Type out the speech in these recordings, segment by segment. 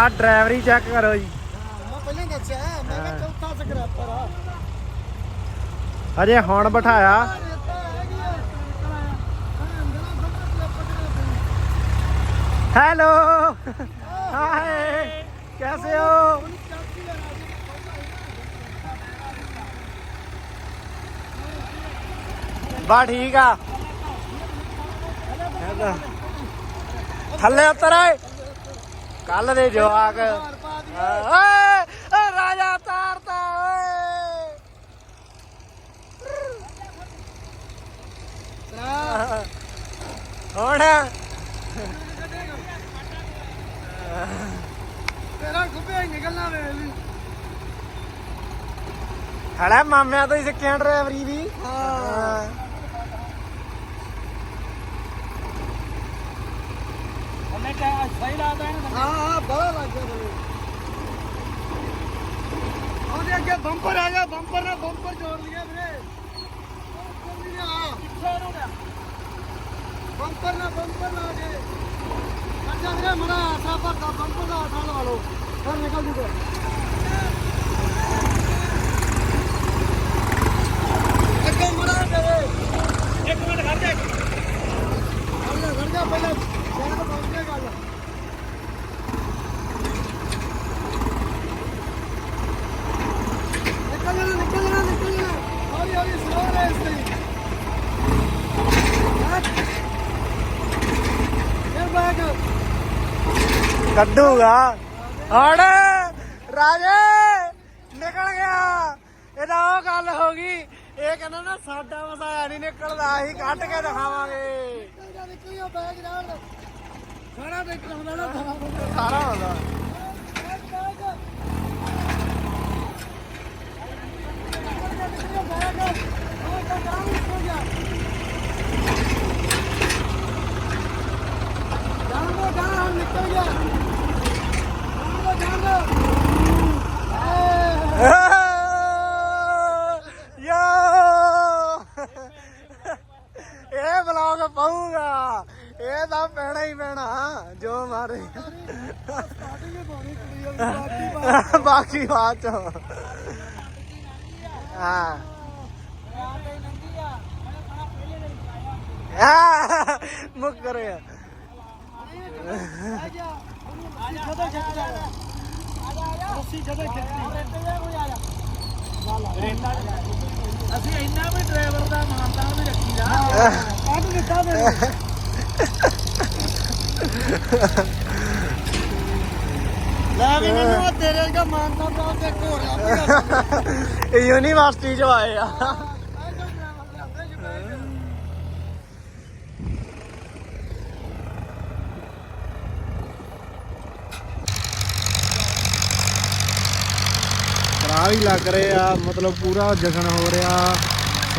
ਆ ਡਰਾਈਵਰੀ ਚੈੱਕ ਕਰੋ ਜੀ। ਮੈਂ ਪਹਿਲਾਂ ਦੱਸਿਆ ਮੈਂ ਕਿਹਾ ਚੌਥਾ ਸਕ੍ਰੈਪਰ ਆ। ਅਜੇ ਹੁਣ ਬਿਠਾਇਆ। ਹੈਲੋ। ਹਾਏ ਕੈਸੇ ਹੋ? ਬਾ ਠੀਕ ਆ। ਥੱਲੇ ਉਤਰ ਓਏ। ਕੱਲ ਦੇ ਜਵਾਕ। ਓਏ ਓਏ ਰਾਜਾ ਤਾਰਤਾ ਓਏ। ਹੁਣ ਤੇਰਾ ਖੁੱਬੇ ਨਿਕਲਣਾ ਵੇ ਵੀ ਹੜਾ ਮਾਮਿਆਂ ਤੋਂ ਹੀ ਸਿੱਖਿਆ ਡਰਾਈਵਰੀ ਦੀ ਹਾਂ। ਉਹਨੇ ਕਿਹਾ ਸਹੀ ਲਾਦਾ ਇਹਨੇ ਹਾਂ ਹਾਂ ਬੜਾ ਲੱਗ ਗਿਆ ਮੈਨੂੰ ਉਹਦੇ ਅੱਗੇ ਬੰਪਰ ਆ ਗਿਆ ਬੰਪਰ ਨਾਲ ਬੰਪਰ ਜੋੜ ਲਿਆ ਵੀਰੇ ਉਹ ਜਲਦੀ ਆ ਕਿੱਥੇ ਨੂੰ ਗਿਆ ਬੰਪਰ ਨਾਲ ਬੰਪਰ ਲਾ ਕੇ ਅੱਛਾ ਵੀਰੇ ਮੜਾ ਆਸਾ ਭਰਦਾ ਬੰਪਰ ਦਾ ਆਸਾ ਲਵਾ ਲਓ ਫਿਰ ਕੱਢੂਗਾ। ਹੁਣ ਰਾਜੇ! ਨਿਕਲ ਗਿਆ। ਇਹਦਾ ਉਹ ਗੱਲ ਹੋ ਗਈ। ਇਹ ਕਹਿੰਦਾ ਨਾ, ਸਾਡਾ ਮਸਾਇਆ ਨਹੀਂ ਨਿਕਲਦਾ, ਅਸੀਂ ਕੱਢ ਕੇ ਦਿਖਾਵਾਂਗੇ। ਨਿਕਲ ਜਾ ਬੈਕ ਜਾਣ ਖਾਣਾ ਦੇਖ ਲਾਉਂਦਾ ਨਾ ਸਾਰਾ ਹੁੰਦਾ ਯੋ ਇਹ ਬਲੌਗ ਪਾਊਗਾ ਇਹ ਤਾਂ ਹੀ ਪੈਣਾ ਜੋ ਮਾਰੇ। ਬਾਕੀ ਬਾਅਦ ਚ। ਹਾਂ। ਆ ਮੁੱਕਰ ਗਿਆ ਅਸੀਂ ਇੰਨਾ ਵੀ ਡਰਾਈਵਰ ਦਾ ਮਾਨਤਾ ਵੀ ਰੱਖੀਦਾ ਕੱਢ ਦਿੱਤਾ ਮੈਨੂੰ ਲੈ ਵੀ ਮੈਨੂੰ ਉਹ ਤੇਰੇ ਵਰਗਾ ਮਾਨਤਾ ਦਾ ਤੇ ਘੋਰ ਲੱਭ ਗਿਆ ਇਹ ਯੂਨੀਵਰਸਿਟੀ ਚ ਆਏ ਆ। ਕਰਾ ਵੀ ਲੱਗ ਰਹੇ ਆ ਮਤਲਬ ਪੂਰਾ ਜਸ਼ਨ ਹੋ ਰਿਹਾ।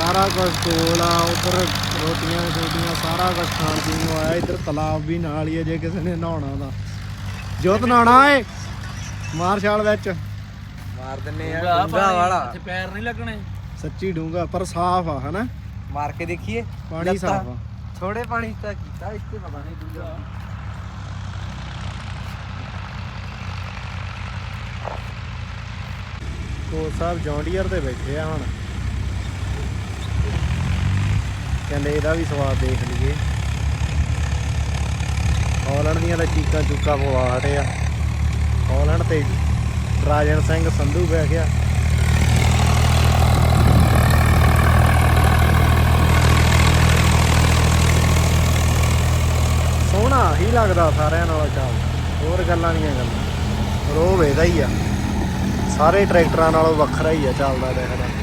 ਸਾਰਾ ਕੁਝ ਕੋਲ ਆ ਉਧਰ ਰੋਟੀਆਂ ਰੋਟੀਆਂ ਸਾਰਾ ਕੁਝ ਖਾਣ ਪੀਣ ਨੂੰ ਆਇਆ ਇੱਧਰ ਤਲਾਬ ਵੀ ਨਾਲ ਹੀ ਹੈ ਜੇ ਕਿਸੇ ਨੇ ਨਹਾਉਣਾ ਤਾਂ। ਜੋਤ ਨਹਾਉਣਾ ਏ ਮਾਰਸ਼ਾਲ ਵਿੱਚ। ਮਾਰ ਦਿੰਨੇ ਆ ਡੂੰਗਾ ਵਾਲਾ। ਤੇ ਪੈਰ ਨਹੀਂ ਲੱਗਣੇ। ਸੱਚੀ ਡੂੰਗਾ ਪਰ ਸਾਫ਼ ਆ ਹਨਾ? ਮਾਰ ਕੇ ਦੇਖੀਏ। ਪਾਣੀ ਸਾਫ਼ ਆ। ਥੋੜੇ ਪਾਣੀ ਤਾਂ ਕੀਤਾ ਇਸ ਤੇ ਪਤਾ ਨਹੀਂ ਡੂੰਗਾ ਕੋਚ ਸਾਹਿਬ ਜੌਂਡੀਅਰ ਤੇ ਬੈਠੇ ਆ ਹੁਣ। ਕਹਿੰਦੇ ਇਹਦਾ ਵੀ ਸਵਾਦ ਦੇਖ ਲਈਏ। ਹਾਲੈਂਡ ਦੀਆਂ ਤਾਂ ਚੀਕਾਂ ਚੁੱਕਾ ਪਵਾ ਹਟੇ ਆ। ਹਾਲੈਂਡ ਤੇ ਰਾਜਨ ਸਿੰਘ ਸੰਧੂ ਬਹਿ ਗਿਆ। ਸੋਹਣਾ ਹੀ ਲੱਗਦਾ ਸਾਰਿਆਂ ਨਾਲੋਂ ਚੱਲ ਹੋਰ ਗੱਲਾਂ ਨਹੀਂ ਗੱਲਾਂ। ਰੋਹ ਇਹਦਾ ਹੀ ਆ। ਸਾਰੇ ਟਰੈਕਟਰਾਂ ਨਾਲੋਂ ਵੱਖਰਾ ਹੀ ਆ ਚੱਲਦਾ ਦੇਖਦਾ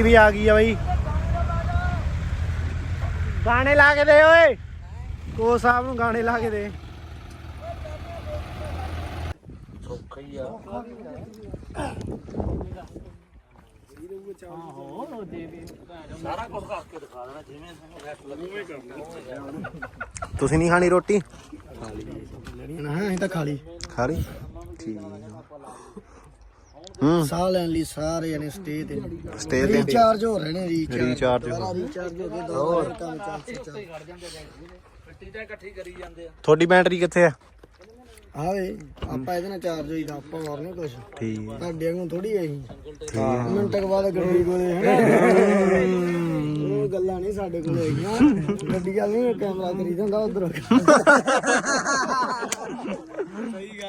ਰੋਟੀ ਵੀ ਆ ਗਈ ਆ ਬਈ। ਗਾਣੇ ਲਾ ਕੇ ਦੇ ਓਏ। ਕੋ ਸਾਹਿਬ ਨੂੰ ਗਾਣੇ ਲਾ ਕੇ ਦੇ। ਸੌਖਾ ਹੀ ਆ। ਤੁਸੀਂ ਨਹੀਂ ਖਾਣੀ ਰੋਟੀ? ਨਾ ਅਸੀਂ ਤਾਂ ਖਾ ਲਈ ਖਾ ਲਈ ਠੀਕ ਹੂੰ। ਸਾਹ ਲੈਣ ਲਈ ਸਾਰੇ ਜਣੇ ਸਟੇ ਤੇ ਸਟੇ ਤੇ ਰੀਚਾਰਜ ਹੋ ਰਹੇ ਨੇ ਰੀਚਾਰਜ ਰੀਚਾਰਜ ਰੀਚਾਰਜ ਹੋ ਗਏ ਦੋ ਦਿਨ ਕੰਮ ਚੱਲ। ਤੁਹਾਡੀ ਬੈਟਰੀ ਕਿੱਥੇ ਆ? ਆਵੇ ਆਪਾਂ ਇਹਦੇ ਨਾਲ ਚਾਰਜ ਹੋਈਦਾ ਆਪਾਂ ਹੋਰ ਨਹੀਂ ਕੁਝ ਠੀਕ। ਤੁਹਾਡੇ ਵਾਂਗੂ ਥੋੜੀ ਆਈ ਠੀਕ। ਮਿੰਟ ਕੁ ਬਾਅਦ ਗੱਡੀ ਕੋਲੇ ਹੈ ਉਹ ਗੱਲਾਂ ਨਹੀਂ ਸਾਡੇ ਕੋਲ ਹੈਗੀਆਂ। ਗੱਡੀ ਵਾਲ ਨਹੀਂ ਕੈਮਰਾ ਕਰੀ ਜਾਂਦਾ ਉਧਰ।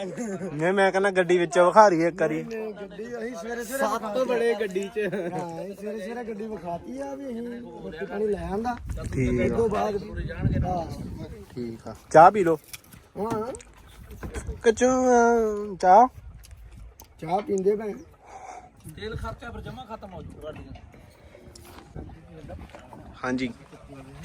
ਨਹੀਂ ਮੈਂ ਕਹਿੰਦਾ ਗੱਡੀ ਵਿੱਚੋਂ ਵਿਖਾ ਰਹੀ ਇੱਕ ਵਾਰੀ। ਗੱਡੀ ਅਸੀਂ ਸਵੇਰੇ ਸਵੇਰੇ ਸੱਤ ਬੜੇ ਗੱਡੀ 'ਚ। ਹਾਂ ਅਸੀਂ ਸਵੇਰੇ ਸਵੇਰੇ ਗੱਡੀ ਵਿਖਾਤੀ ਆ ਵੀ ਅਸੀਂ ਰੋਟੀ ਪਾਣੀ ਲੈ ਆਂਦਾ। ਠੀਕ ਇਸ ਤੋਂ ਬਾਅਦ ਹਾਂ। ਠੀਕ ਆ। ਚਾਹ ਪੀ ਲਓ। ਹਾਂ। ਕਚੋ ਚਾਹ? ਚਾਹ ਪੀਂਦੇ ਭੈਣ। ਹਾਂਜੀ।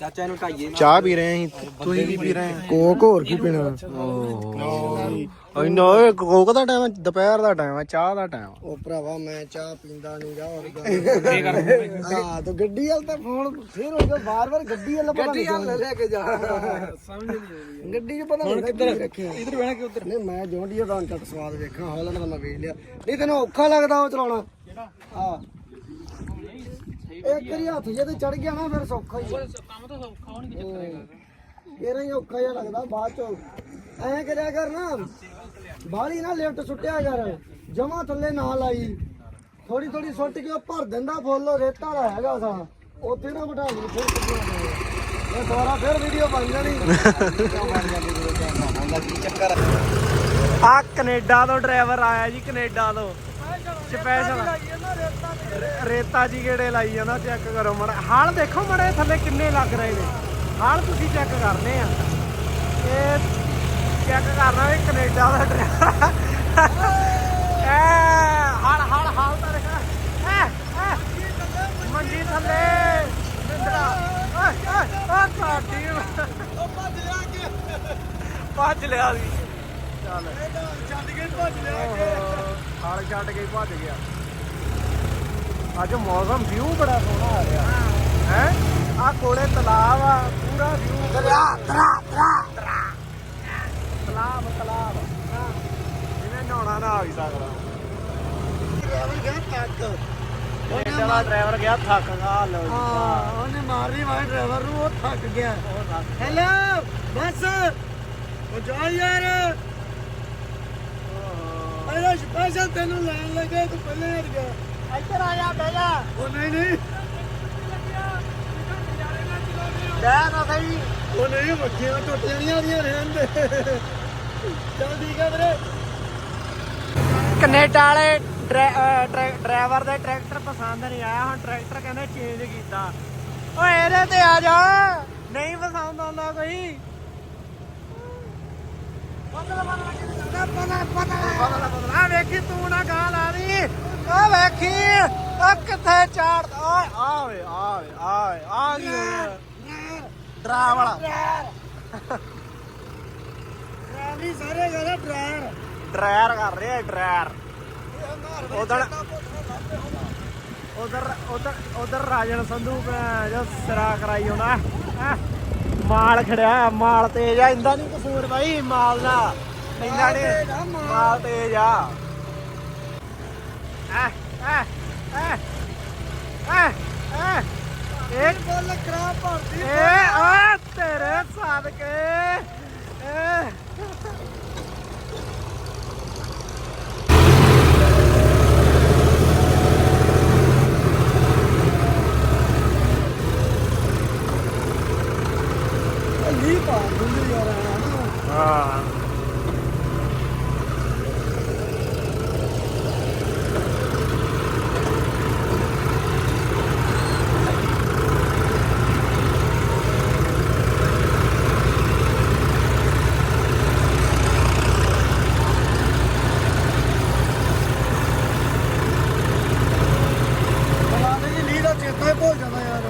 ਚਾਚਾ ਨੂੰ ਢਾਈਏ ਚਾਹ ਪੀ ਰਹੇ ਸੀ ਤੁਸੀਂ ਕੀ ਪੀ ਰਹੇ ਹੋ। ਕੋਕ ਹੋਰ ਕੀ ਪੀਣਾ? ਓਹ। ਇੰਨਾ ਓਏ ਕੋਕ ਦਾ ਟਾਈਮ ਦੁਪਹਿਰ ਦਾ ਟਾਈਮ ਹੈ ਚਾਹ ਦਾ ਟਾਈਮ ਉਹ ਭਰਾਵਾ ਮੈਂ ਚਾਹ ਪੀਂਦਾ ਨਹੀਂ ਗਾ ਹੋਰ ਗੱਲ। ਹਾਂ ਤਾਂ ਗੱਡੀ ਵਾਲ ਤਾਂ ਫੋਨ ਫੇਰ ਹੋ ਗਿਆ ਬਾਰ ਬਾਰ ਗੱਡੀ ਵਾਲ ਪਤਾ ਗੱਡੀ ਵਾਲ ਲੈ ਕੇ ਜਾ। ਸਮਝ ਨਹੀਂ ਆਉਂਦੀ ਗੱਡੀ 'ਚ ਪਤਾ ਨਹੀਂ ਕਿੱਧਰ ਰੱਖਿਆ। ਇਧਰ ਬਹਿਣਾ ਕਿ ਉਧਰ? ਨਹੀਂ ਮੈਂ ਜੋਂਡੀ ਦਾ ਚੱਟ ਸਵਾਦ ਵੇਖਾਂ ਹਾਲੈਂਡ ਦਾ ਮੈਂ ਵੇਖ ਲਿਆ। ਨਹੀਂ ਤੈਨੂੰ ਔਖਾ ਲੱਗਦਾ ਉਹ ਚਲਾਉਣਾ। ਕਿਹੜਾ ਹਾਂ। ਇੱਕ ਵਾਰੀ ਹੱਥ ਜੇ ਤੇ ਚੜ ਗਿਆ ਨਾ ਫਿਰ ਸੌਖਾ ਹੀ ਕੰਮ ਤਾਂ ਸੌਖਾ ਹੋਣੀ ਕਿ ਚੱਕਰੇਗਾ ਹੀ। ਔਖਾ ਜਿਹਾ ਲੱਗਦਾ ਬਾਅਦ ਚ। ਐਂ ਕਰਿਆ ਕਰ ਨਾ ਬਾਹਲੀ ਨਾ ਲਿਫਟ ਸੁੱਟਿਆ ਕਰ ਜਮਾ ਥੱਲੇ ਨਾ ਲਾਈ। ਥੋੜੀ ਥੋੜੀ ਸੁੱਟ ਕੇ ਉਹ ਭਰ ਦਿੰਦਾ ਫੁੱਲ ਰੇਤਾ ਦਾ ਹੈਗਾ ਸਾ। ਉੱਥੇ ਨਾ ਬਿਠਾ ਲਈ ਫਿਰ ਸੁੱਟਣਾ ਪਏਗਾ। ਇਹ ਦੁਬਾਰਾ ਫਿਰ ਵੀਡੀਓ ਬਣ ਜਾਣੀ। ਆ ਕੈਨੇਡਾ ਤੋਂ ਡਰਾਈਵਰ ਆਇਆ ਜੀ ਕੈਨੇਡਾ ਤੋਂ। ਸਪੈਸ਼ਲ ਰੇਤਾ ਜੀ ਕਿਹੜੇ ਲਾਈ ਜਾਂਦਾ ਚੈੱਕ ਕਰੋ ਮੜ। ਹਾਲ ਦੇਖੋ ਮੜੇ ਥੱਲੇ ਕਿੰਨੇ ਲੱਗ ਰਹੇ ਨੇ। ਹਾਲ ਤੁਸੀਂ ਚੈੱਕ ਕਰਨੇ ਆ। ਇਹ ਚੈੱਕ ਕਰਨਾ ਵੀ ਕੈਨੇਡਾ ਦਾ ਡਰਾਈਵਰ ਐ ਹਾਲ ਹਾਲ ਹਾਲ ਤਾਂ ਦੇਖਾ। ਐ ਐ। ਮੰਜੀ ਥੱਲੇ। ਮਿੰਦਰਾ। ਓਏ ਓਏ ਓ ਸਾਡੀ। ਉਹ ਭੱਜ ਲਿਆ ਕਿ ਭੱਜ ਲਿਆ ਸੀ। ਚੱਲ। ਕੇ ਭੱਜ ਹਾਲ ਛੱਡ ਕੇ ਭੱਜ ਗਿਆ। ਅੱਜ ਮੌਸਮ ਵਿਊ ਬੜਾ ਸੋਹਣਾ ਆ ਰਿਹਾ। ਹੈ? ਆ ਕੋਲੇ ਤਲਾਬ ਆ ਪੂਰਾ ਵਿਊ ਦਰਿਆ ਦਰਾ ਦਰਾ ਦਰਾ ਤਲਾਬ ਤਲਾਬ। ਜਿਵੇਂ ਨਹਾਉਣਾ ਨਾ ਆ ਵੀ ਸਕਦਾ। ਡਰਾਈਵਰ ਗਿਆ ਤੱਕ ਕੈਨੇਡਾ ਦਾ ਡਰਾਈਵਰ ਗਿਆ ਥੱਕ ਗਾ ਲੋ ਜੀ। ਹਾਂ ਉਹਨੇ ਮਾਰੀ ਮਾਰ ਡਰਾਈਵਰ ਨੂੰ ਉਹ ਥੱਕ ਗਿਆ। ਹੈਲੋ ਬਸ। ਉਹ ਜਾ ਯਾਰ। ਅਰੇ ਸਪੈਸ਼ਲ ਤੈਨੂੰ ਲੈਣ ਲੱਗੇ ਤੂੰ ਪਹਿਲੇ ਹਟ ਗਿਆ। ਇੱਧਰ ਆ ਜਾ ਬਹਿ ਜਾ। ਉਹ ਨਹੀਂ ਨਹੀਂ। ਲੈ ਨਾ ਸਹੀ ਉਹ ਨਹੀਂ ਮੱਖੀਆਂ ਟੁੱਟ ਜਾਣੀਆਂ ਉਹਦੀਆਂ ਰਹਿਣ ਦੇ ਚੱਲ ਠੀਕ ਹੈ ਵੀਰੇ। ਕੈਨੇਡਾ ਵਾਲੇ ਡਰਾਈਵਰ ਦੇ ਟਰੈਕਟਰ ਪਸੰਦ ਨਹੀਂ ਆਇਆ ਹੁਣ ਟਰੈਕਟਰ ਕਹਿੰਦੇ ਚੇਂਜ ਕੀਤਾ। ਓਏ ਇਹਦੇ ਤੇ ਆ ਜਾ। ਨਹੀਂ ਪਸੰਦ ਆਉਂਦਾ ਕੋਈ। ਆ ਵੇਖੀ ਤੂੰ ਨਾ ਗਾਲ ਆ ਰਹੀ ਆ ਵੇਖੀ ਆ ਕਿੱਥੇ ਚਾੜ ਓਏ ਆ ਵੇ ਆ ਵੇ ਆ ਆ ਕੀ ਹੋਇਆ ਡਰਾ ਵਾਲਾ ਨਹੀਂ ਸਾਰੇ ਗਾਣਾ ਡਰਾਇਰ ਡਰਾਇਰ ਕਰ ਰਿਹਾ ਡਰਾਇਰ ਉਧਰ ਉਧਰ ਉਧਰ ਉਧਰ ਰਾਜਨ ਸੰਧੂ ਜੋ ਸਿਰਾ ਕਰਾਈ ਹੁੰਦਾ। ਮਾਲ ਖੜਿਆ ਮਾਲ ਤੇਜ ਆ ਇੰਦਾ ਨਹੀਂ ਕਸੂਰ ਬਾਈ ਮਾਲ ਦਾ। ਇੰਦਾ ਨਹੀਂ ਮਾਲ ਤੇਜ ਆ ਐ ਐ ਐ ਐ ਇੱਕ ਬੋਲ ਕਰਾ ਭਰਤੀ ਏ ਆ ਤੇਰੇ ਸਦਕੇ ਏ ਨਹੀਂ ਪਾ ਦਿੰਦੇ ਯਾਰ ਹਨਾ ਹਾਂ ਬਣਾ ਦੇ ਜੀ ਲੀਹ ਦਾ ਚੇਤਾ ਹੀ ਭੁੱਲ ਜਾਂਦਾ ਯਾਰ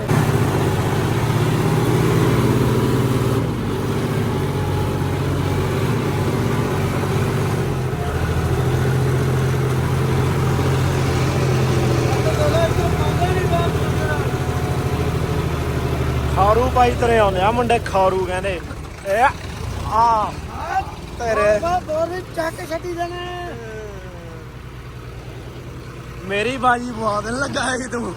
ਪਾਈ ਤਰੇ ਆਉਂਦੇ ਆ ਮੁੰਡੇ ਖਾਰੂ ਕਹਿੰਦੇ। ਏ ਆ ਤੇਰੇ। ਬੋਰੀ ਚੱਕ ਛੱਡੀ ਜਾਣੇ। ਮੇਰੀ ਬਾਜੀ ਬਵਾ ਦੇਣ ਲੱਗਾ ਹੈ ਕਿ ਤੂੰ।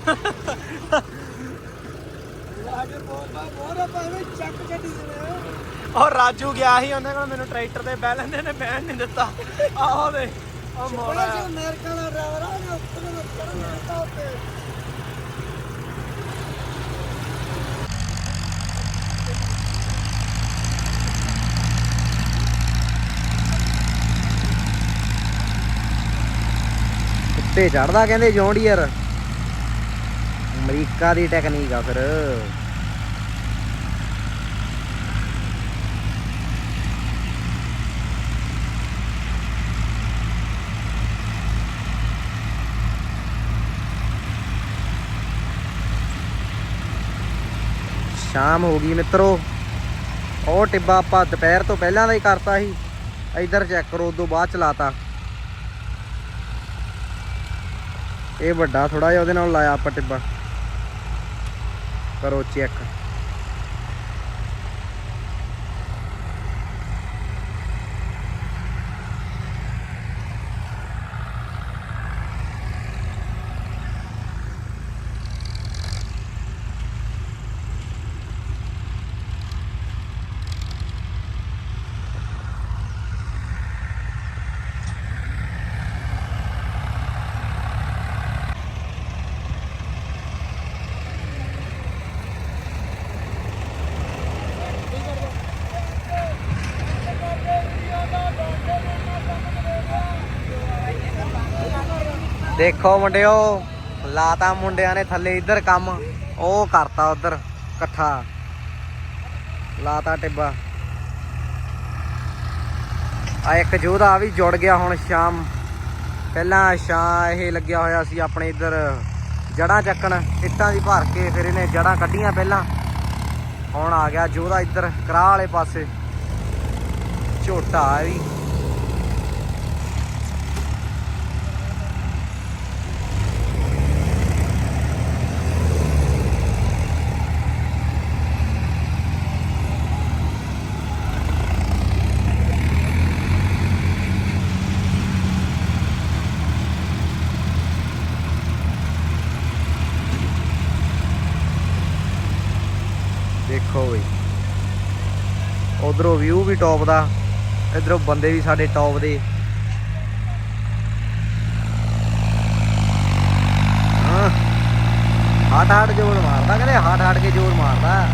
ਲਾਗੇ ਬੋਲਦਾ ਬੋਰਾ ਭਾਵੇਂ ਚੱਕ ਛੱਡੀ ਜਾਣੇ। ਔਰ ਰਾਜੂ ਗਿਆ ਸੀ ਉਹਨੇ ਕੋਲ ਮੈਨੂੰ ਟਰੈਕਟਰ ਤੇ ਬਹਿ ਲੈਂਦੇ ਨੇ ਬਹਿਣ ਨਹੀਂ ਦਿੱਤਾ। ਆਹੋ ਦੇ ਬੜਾ ਮੋੜਾ ਅਮਰੀਕਾ ਦਾ ਡਰਾਈਵਰ ਆ ਗਿਆ ਉੱਤੇ ਨੂੰ ਚੜ੍ਹਨ ਦਿੱਤਾ ਉੱਤੇ। ਉੱਤੇ ਚੜਦਾ ਕਹਿੰਦੇ ਜੌਂਡੀਅਰ। ਅਮਰੀਕਾ ਦੀ ਟੈਕਨੀਕ ਆ ਫਿਰ। ਸ਼ਾਮ ਹੋ ਗਈ ਮਿੱਤਰੋ। ਉਹ ਟਿੱਬਾ ਆਪਾਂ ਦੁਪਹਿਰ ਤੋਂ ਪਹਿਲਾਂ ਦਾ ਹੀ ਕਰਤਾ ਸੀ। ਇੱਧਰ ਚੈੱਕ ਕਰੋ, ਉਦੋਂ ਬਾਅਦ ਚਲਾਤਾ। ਇਹ ਵੱਡਾ ਥੋੜਾ ਜਿਹਾ ਉਹਦੇ ਨਾਲ ਲਾਇਆ ਆਪਾਂ ਟਿੱਬਾ। ਕਰੋ ਚੈੱਕ ਦੇਖੋ ਮੁੰਡਿਓ, ਲਾਤਾ ਮੁੰਡਿਆਂ ਨੇ ਥੱਲੇ ਇੱਧਰ ਕੰਮ, ਉਹ ਕਰਤਾ ਉਧਰ, ਇਕੱਠਾ। ਲਾਤਾ ਟਿੱਬਾ। ਆ ਇੱਕ ਜੋਧਾ ਵੀ ਜੁੜ ਗਿਆ ਹੁਣ ਸ਼ਾਮ। ਪਹਿਲਾਂ ਸ਼ਾਂ ਇਹ ਲੱਗਿਆ ਹੋਇਆ ਸੀ ਆਪਣੇ ਇੱਧਰ ਜੜਾਂ ਚੱਕਣ, ਇੱਟਾਂ ਦੀ ਭਰ ਕੇ ਫਿਰ ਇਹਨੇ ਜੜਾਂ ਕੱਢੀਆਂ ਪਹਿਲਾਂ। ਹੁਣ ਆ ਗਿਆ ਜੋਧਾ ਇੱਧਰ, ਕਰਾਹ ਵਾਲੇ ਪਾਸੇ। ਝੋਟਾ ਆ ਵੀ। ਦੇਖੋ ਬਈ ਉਧਰੋਂ ਵਿਊ ਵੀ ਟੌਪ ਦਾ। ਇਧਰੋਂ ਬੰਦੇ ਵੀ ਸਾਡੇ ਟੌਪ ਦੇ। ਹਾਂ। ਹਾਟ ਹਾਟ ਜੋਰ ਮਾਰਦਾ, ਕਹਿੰਦੇ ਹਾਟ ਹਾਟ ਕੇ ਜੋਰ ਮਾਰਦਾ।